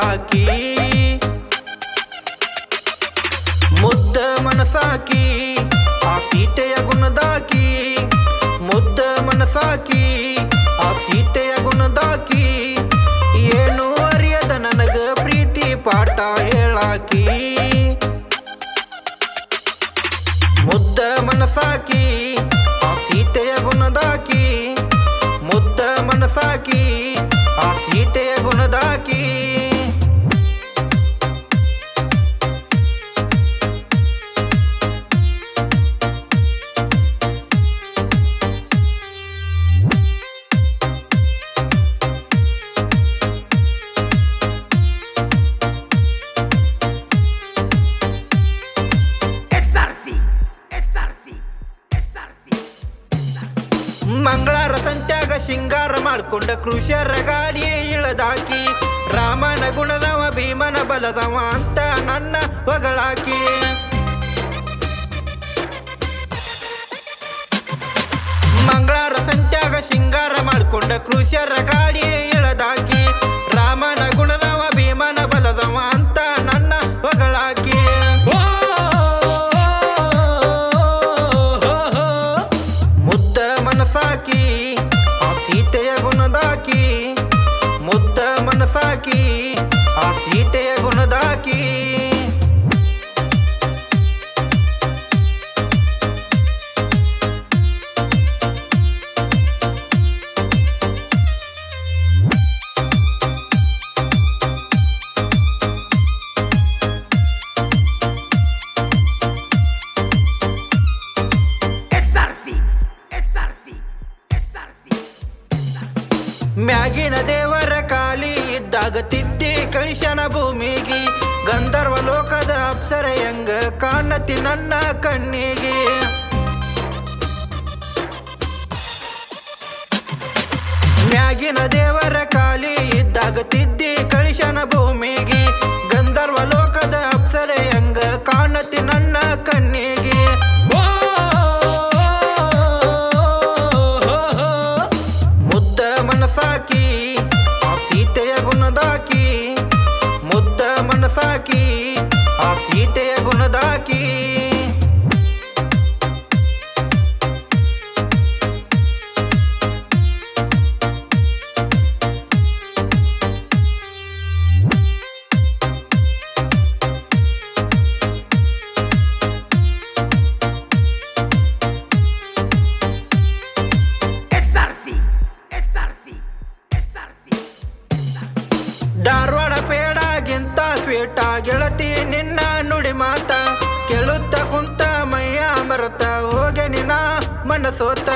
ಹೇಳಾಕಿ ಮುದ್ದ ಮನಸಾಕಿ, ಆ ಸೀತೆಯ ಗುಣದಾಕಿ. ಮುದ್ದ ಮನಸಾಕಿ, ಆ ಸೀತೆಯ ಗುಣದಾಕಿ. ಏನು ಅರಿಯದ ನನಗ ಪ್ರೀತಿ ಪಾಠ ಹೇಳಾಕಿ. ಮುದ್ದ ಮನಸಾಕಿ, ಆ ಸೀತೆಯ ಗುಣದಾಕಿ. ಮುದ್ದ ಮನಸಾಕಿ ಮಾಡ್ಕೊಂಡ ಕೃಷ್ಯರ ಗಾಡಿ ಇಳದಾಕಿ, ರಾಮನ ಗುಣದವ, ಭೀಮನ ಬಲದವ ಅಂತ ನನ್ನ ಹೊಗಳಾಕಿ. ಮಂಗಳಾರ ಸಂತ್ಯಾಗ ಶೃಂಗಾರ ಮಾಡ್ಕೊಂಡ ಕೃಷ್ಯರ ಗಾಡಿ ಮನಸಾಕಿ ಆ ಸೀತೆಯ ಗುಣದಾಕಿ SRC, SRC, SRC. ಮ್ಯಾಗಿನ ದೇವರ ಕಾಲಿ ಇದ್ದಾಗ ತಿದ್ದಿ ಕಳಿಶನ ಭೂಮಿಗೆ, ಗಂಧರ್ವ ಲೋಕದ ಅಪ್ಸರ ಹೆಂಗ ಕಾಣತಿ ನನ್ನ ಕಣ್ಣಿಗೆ. ಮ್ಯಾಗಿನ ದೇವರ ಕಾಲಿ ಇದ್ದಾಗ ಧಾರವಾಡ ಪೇಡಾಗಿಂತ ಸ್ವೀಟ ಗೆಳತಿ ನಿನ್ನ ನುಡಿ ಮಾತ. ಕೇಳುತ್ತ ಕುಂತ ಮೈಯ ಮರತ ಹೋಗೆ ನಿನ್ನ ಮನಸೋತ.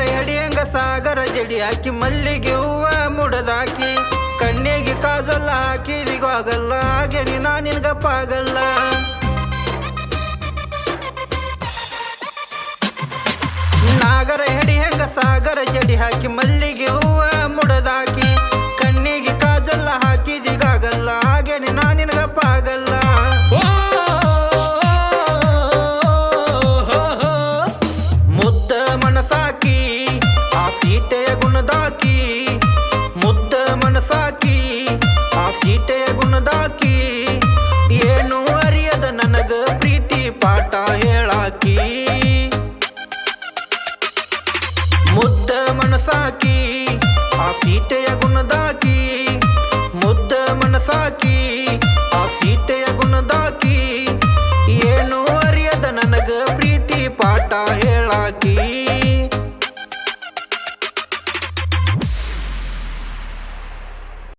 ನಾಗರ ಹೆಂಗ ಸಾಗರ ಜಡಿ ಹಾಕಿ ಮಲ್ಲಿಗೆ ಹೂವ ಮುಡದಾಕಿ, ಕಣ್ಣಿಗೆ ಕಾಜಲ್ಲ ಹಾಕಿ ಆಗಲ್ಲ ಹಾಗೆ ನಿನ್ಗಪ್ಪಾಗಲ್ಲ ನಾಗರ ಹೆಡಿ ಹೆಂಗ ಸಾಗರ ಜಡಿ ಹಾಕಿ ಮಲ್ಲಿಗೆ ಸೀತೆಯ ಗುಣದ